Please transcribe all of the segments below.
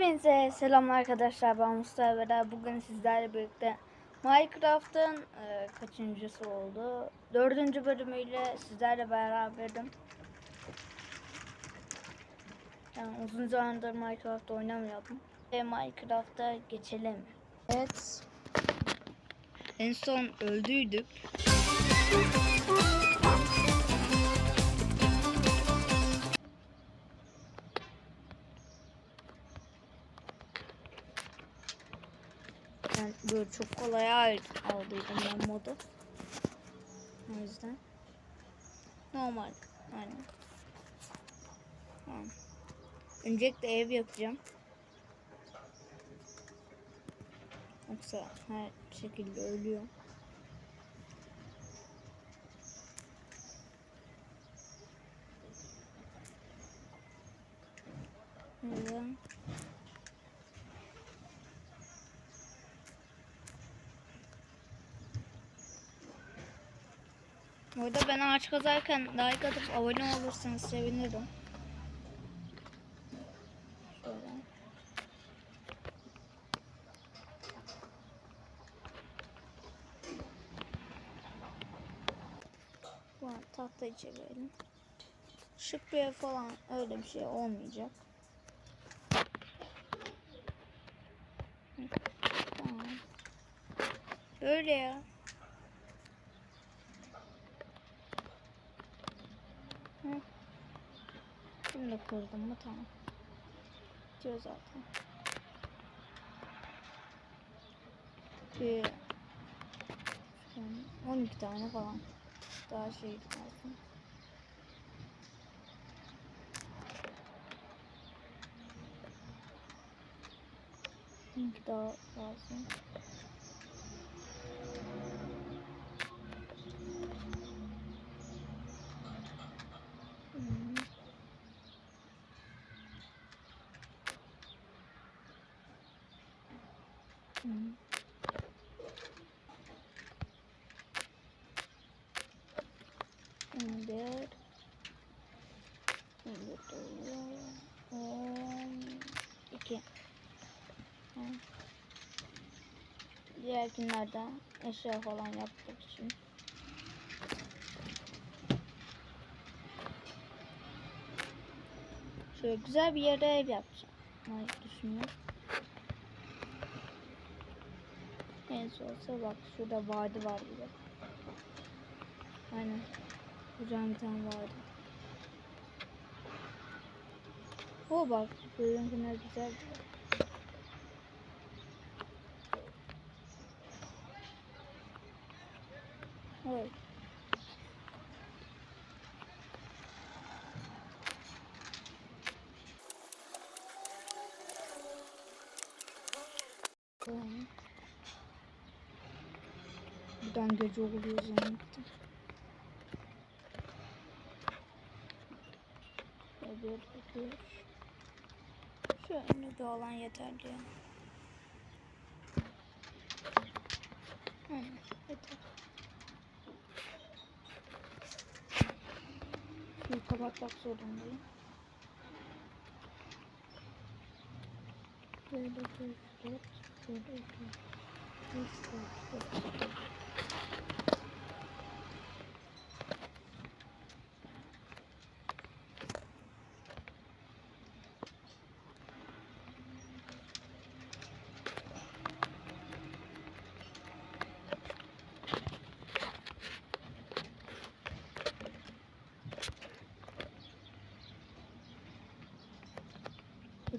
Hepinize selamlar arkadaşlar ben Mustafa Bera. Bugün sizlerle birlikte Minecraft'ın e, kaçıncısı oldu? Dördüncü bölümüyle sizlerle beraberim. Yani uzun zamandır Minecraft oynamıyordum. Ve Minecraft'a geçelim. Evet. En son öldüydük. Böyle çok kolay al- aldıydım ben modu. O yüzden. Normal. Yani. Tamam. Öncelikle ev yapacağım. Yoksa her şekilde ölüyor. Böyle. Orada ben ağaç kazarken like atıp abone olursanız sevinirim. Şöyle. Tahtayı çevirelim. Şık bir ev falan öyle bir şey olmayacak. Böyle ya. Hı. Da kırdım mı tamam. Bitiyor zaten. Bir yani 12 tane falan. Daha şey lazım. Daha lazım. Hmm. Hmm. On iki. Diğer günlerde eşya falan yapmak için. Şöyle güzel bir yere ev yapacağım. Düşünüyorum. En olsa bak şurada vadi var bir de. Aynen. Kocaman bir tane vadi. O bak benimkiler güzel. Evet. Tamam. Buradan gece oluyor zannettim. Evet, evet. Şu önüne olan yeterli. Aynen, yeter. Şunu kapatmak zorundayım. Böyle bir dört, böyle bir beş, dört, dört.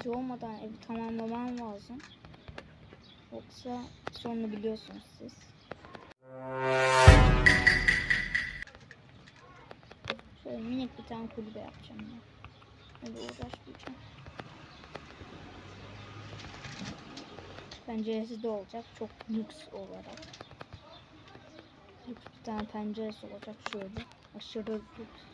Gece olmadan evi tamamlamam lazım. Yoksa sonunu biliyorsunuz siz. Şöyle minik bir tane kulübe yapacağım ya. Öyle uğraşmayacağım. Penceresi de olacak. Çok lüks olarak. Lüks bir tane penceresi olacak şöyle. Aşırı lüks.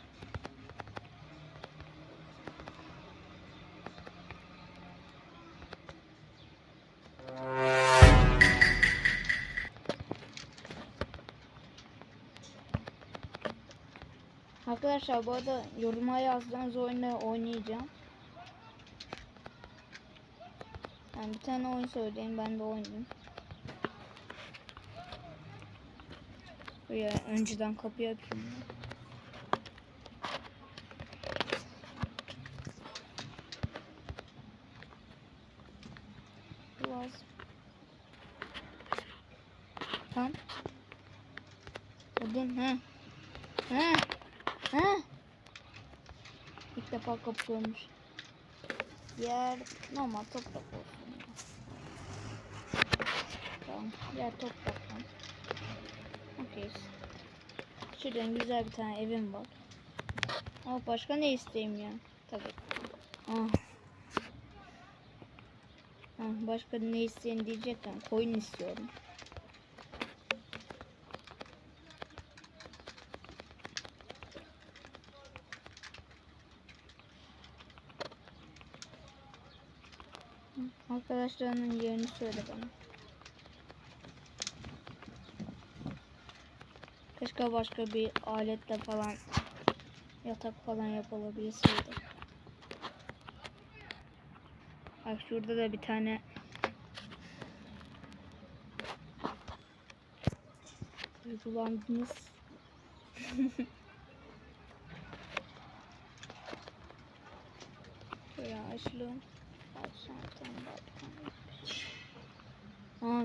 Arkadaşlar bu arada yoruma yazdığınız oyunu oynayacağım. Yani bir tane oyun söyleyeyim ben de oynayayım. Buraya önceden kapıyı açayım. Defa kapı görmüş. Yer normal toprak olsun. ya. Tamam. Yer toprak. Okey. Şuradan güzel bir tane evim var. Ama başka ne isteyeyim ya? Tabii. Ah. Ah, başka ne isteyeyim diyecekken koyun istiyorum. Arkadaşlarının yerini söyle bana. Keşke başka bir aletle falan yatak falan yapılabilseydi. Bak şurada da bir tane duygulandınız. Şöyle açalım. Aa,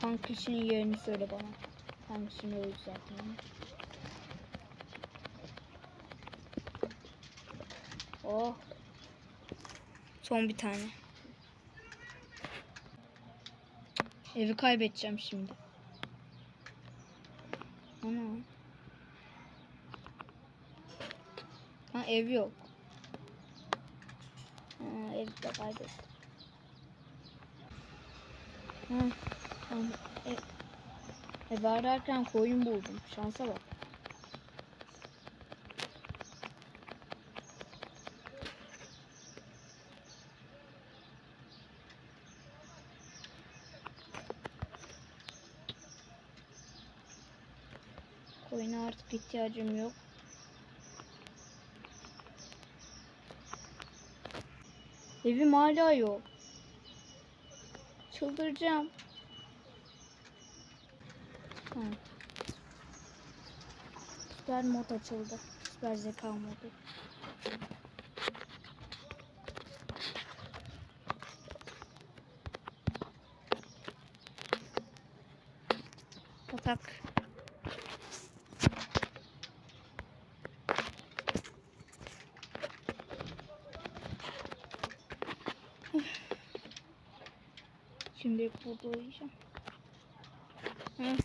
kankişinin yerini söyle bana. Kankişini öldü zaten. Oh. Son bir tane. Evi kaybedeceğim şimdi. Ana. Ha ev yok. Evi de kaybettim. Ha, tamam. E, ev ararken koyun buldum. Şansa bak. Koyuna artık ihtiyacım yok. Evim hala yok. Çıldıracağım. Ha. Süper mod açıldı. Süper zeka modu. Yatak. Şimdi burada uyuyacağım. Hı.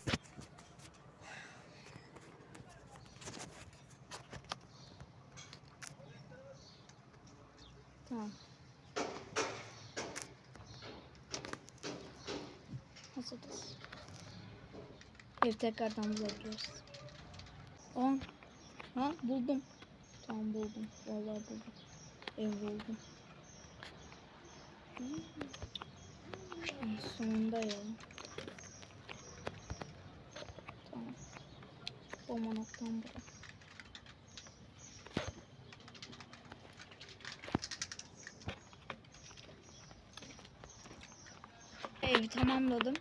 Tamam. Hazırız. Ev tekrardan bulabiliriz. Aa, ha buldum. Tamam buldum. Vallahi buldum. Ev buldum. Hmm. Sonunda ya. Tamam. Bomba noktam burada. Evi tamamladım.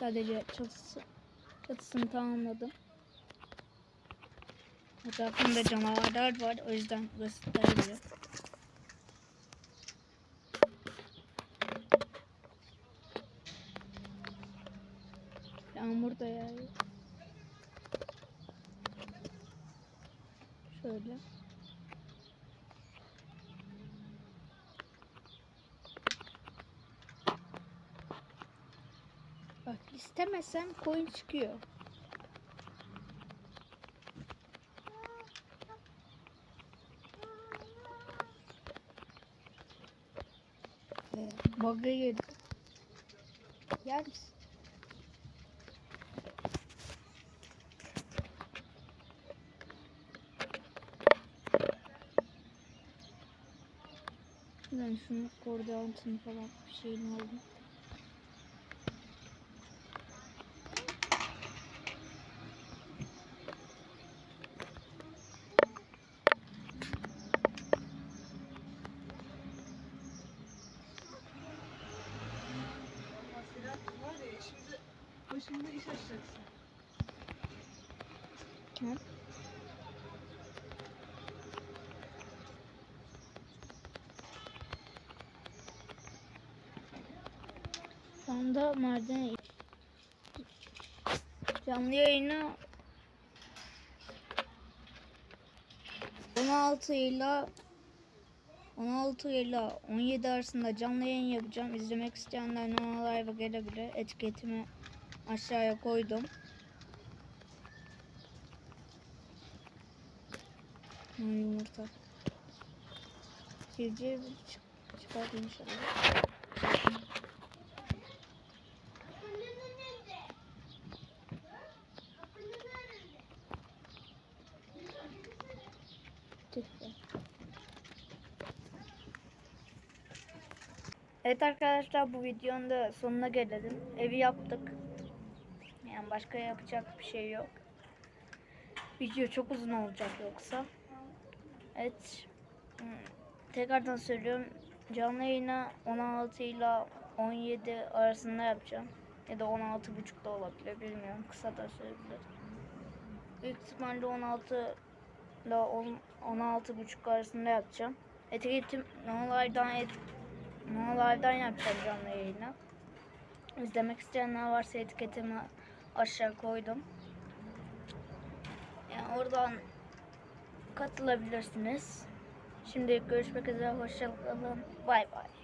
Sadece çatısı, çatısını tamamladım. Etrafında canavarlar var. O yüzden burası darılıyor. Yağmur da yağıyor. Şöyle. Bak istemezsen koyun çıkıyor. Ee, Bug'a girdi. Yer misin? ben şunu koordinatını falan bir şeyini aldım. Şimdi başımda iş açacaksın. Kim? Anda Mardin'e canlı yayını 16 ile 16 ile 17 arasında canlı yayın yapacağım. İzlemek isteyenler Nova Live'a gelebilir. Etiketimi aşağıya koydum. Yumurta. Civciv çık çıkar inşallah. Evet arkadaşlar bu videonun da sonuna gelelim. Evi yaptık. Yani başka yapacak bir şey yok. Video çok uzun olacak yoksa. Evet. Hmm, Tekrardan söylüyorum. Canlı yayını 16 ile 17 arasında yapacağım. Ya da 16.30 da olabilir bilmiyorum. Kısa da sürebilir. Büyük ihtimalle 16 ile 10 16.30 arasında yapacağım. Etiketim Nolar'dan et, Nolar'dan yapacağım canlı yayını. İzlemek isteyenler varsa etiketimi aşağı koydum. Yani oradan katılabilirsiniz. Şimdi görüşmek üzere. Hoşçakalın. Bay bay.